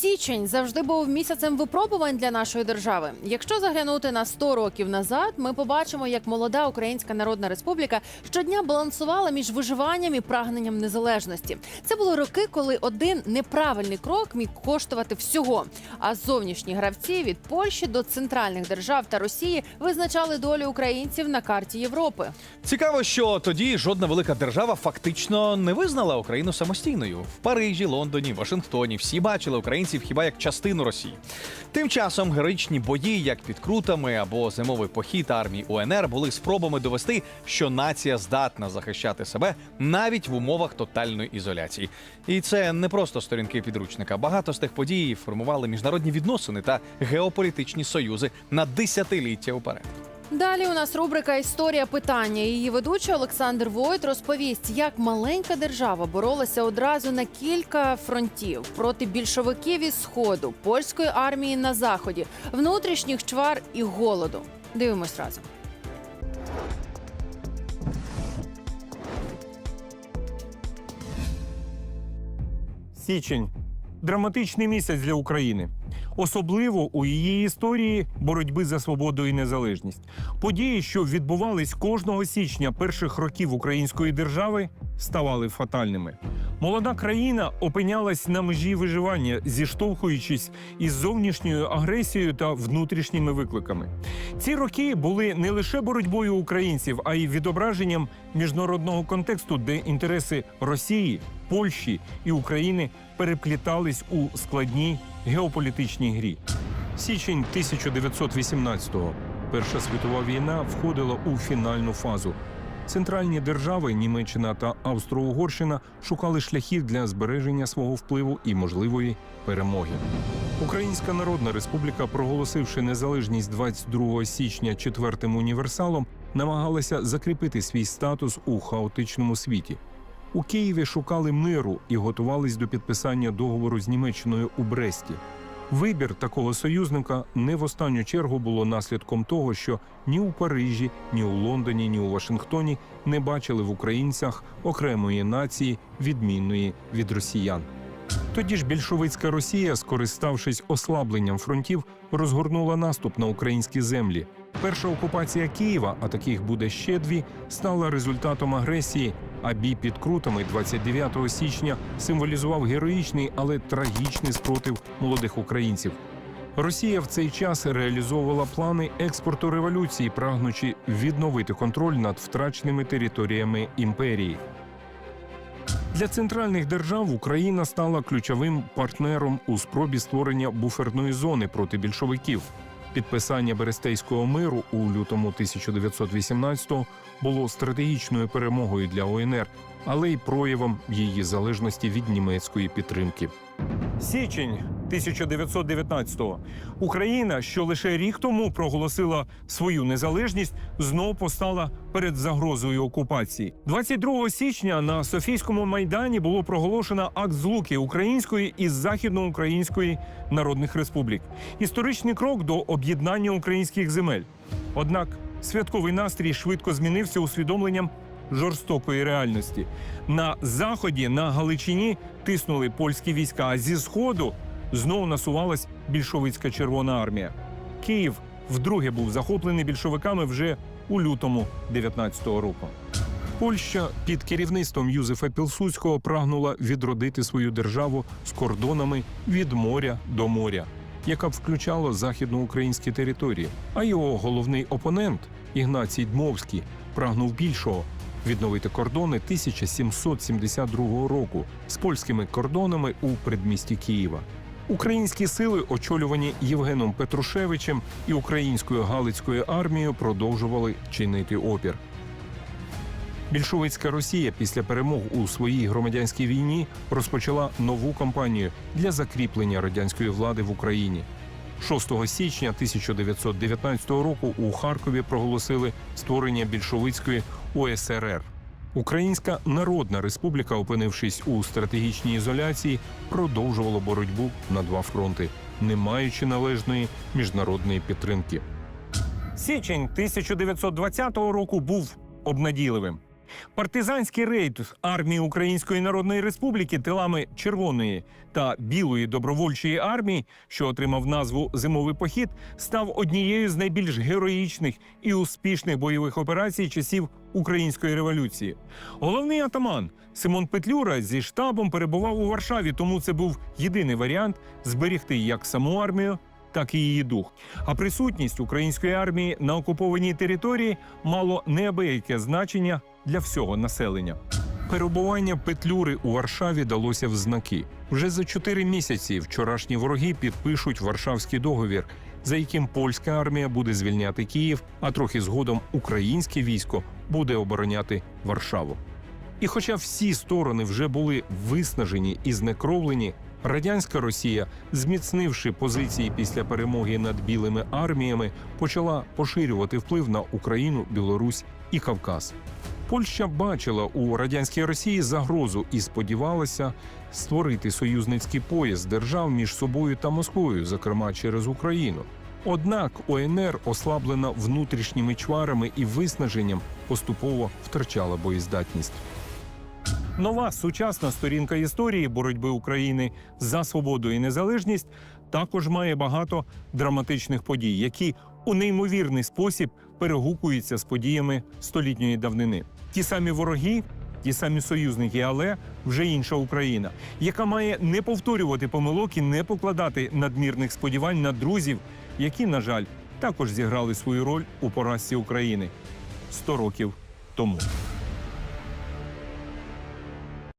Січень завжди був місяцем випробувань для нашої держави. Якщо заглянути на 100 років назад, ми побачимо, як молода Українська Народна Республіка щодня балансувала між виживанням і прагненням незалежності. Це були роки, коли один неправильний крок міг коштувати всього. А зовнішні гравці від Польщі до центральних держав та Росії визначали долю українців на карті Європи. Цікаво, що тоді жодна велика держава фактично не визнала Україну самостійною. В Парижі, Лондоні, Вашингтоні всі бачили українців хіба як частину Росії. Тим часом героїчні бої, як під Крутами або зимовий похід армії УНР, були спробами довести, що нація здатна захищати себе навіть в умовах тотальної ізоляції. І це не просто сторінки підручника. Багато з тих подій формували міжнародні відносини та геополітичні союзи на десятиліття уперед. Далі у нас рубрика Історія питання. Її ведучий Олександр Войт розповість, як маленька держава боролася одразу на кілька фронтів проти більшовиків із сходу, польської армії на заході, внутрішніх чвар і голоду. Дивимось разом. Січень драматичний місяць для України, особливо у її історії боротьби за свободу і незалежність. Події, що відбувались кожного січня перших років української держави, ставали фатальними. Молода країна опинялась на межі виживання, зіштовхуючись із зовнішньою агресією та внутрішніми викликами. Ці роки були не лише боротьбою українців, а й відображенням міжнародного контексту, де інтереси Росії, Польщі і України переплітались у складній геополітичній грі. Січень 1918-го. Перша світова війна входила у фінальну фазу. Центральні держави Німеччина та Австро-Угорщина шукали шляхів для збереження свого впливу і можливої перемоги. Українська Народна Республіка, проголосивши незалежність 22 січня четвертим універсалом, намагалася закріпити свій статус у хаотичному світі. У Києві шукали миру і готувались до підписання договору з Німеччиною у Бресті. Вибір такого союзника не в останню чергу було наслідком того, що ні у Парижі, ні у Лондоні, ні у Вашингтоні не бачили в українцях окремої нації, відмінної від росіян. Тоді ж більшовицька Росія, скориставшись ослабленням фронтів, розгорнула наступ на українські землі. Перша окупація Києва, а таких буде ще дві, стала результатом агресії. А бій під крутами 29 січня символізував героїчний, але трагічний спротив молодих українців. Росія в цей час реалізовувала плани експорту революції, прагнучи відновити контроль над втраченими територіями імперії. Для центральних держав Україна стала ключовим партнером у спробі створення буферної зони проти більшовиків. Підписання Берестейського миру у лютому 1918-го було стратегічною перемогою для УНР, але й проявом її залежності від німецької підтримки. Січень 1919-го. Україна, що лише рік тому проголосила свою незалежність, знов постала перед загрозою окупації. 22 січня на Софійському майдані було проголошено акт злуки української і західноукраїнської народних республік. Історичний крок до об'єднання українських земель. Однак святковий настрій швидко змінився усвідомленням жорстокої реальності. На заході, на Галичині, тиснули польські війська, а зі сходу знову насувалась більшовицька Червона армія. Київ вдруге був захоплений більшовиками вже у лютому 19-го року. Польща під керівництвом Юзефа Пілсудського прагнула відродити свою державу з кордонами від моря до моря, яка б включала західноукраїнські території. А його головний опонент Ігнацій Дмовський прагнув більшого відновити кордони 1772 року з польськими кордонами у предмісті Києва. Українські сили, очолювані Євгеном Петрушевичем і українською Галицькою армією, продовжували чинити опір. Більшовицька Росія після перемог у своїй громадянській війні розпочала нову кампанію для закріплення радянської влади в Україні. 6 січня 1919 року у Харкові проголосили створення більшовицької УСРР. Українська Народна Республіка, опинившись у стратегічній ізоляції, продовжувала боротьбу на два фронти, не маючи належної міжнародної підтримки. Січень 1920 року був обнадійливим. Партизанський рейд армії Української Народної Республіки тилами Червоної та Білої добровольчої армії, що отримав назву Зимовий похід, став однією з найбільш героїчних і успішних бойових операцій часів Української революції. Головний атаман Симон Петлюра зі штабом перебував у Варшаві, тому це був єдиний варіант зберегти як саму армію, так і її дух. А присутність української армії на окупованій території мало неабияке значення для всього населення. Перебування Петлюри у Варшаві далося в знаки. Вже за чотири місяці вчорашні вороги підпишуть Варшавський договір, за яким польська армія буде звільняти Київ, а трохи згодом українське військо буде обороняти Варшаву. І хоча всі сторони вже були виснажені і знекровлені, радянська Росія, зміцнивши позиції після перемоги над білими арміями, почала поширювати вплив на Україну, Білорусь і Кавказ. Польща бачила у радянській Росії загрозу і сподівалася створити союзницький пояс держав між собою та Москвою, зокрема через Україну. Однак ОНР, ослаблена внутрішніми чварами і виснаженням, поступово втрачала боєздатність. Нова сучасна сторінка історії боротьби України за свободу і незалежність також має багато драматичних подій, які у неймовірний спосіб перегукуються з подіями столітньої давнини. Ті самі вороги, ті самі союзники, але вже інша Україна, яка має не повторювати помилок і не покладати надмірних сподівань на друзів, які, на жаль, також зіграли свою роль у поразці України 100 років тому.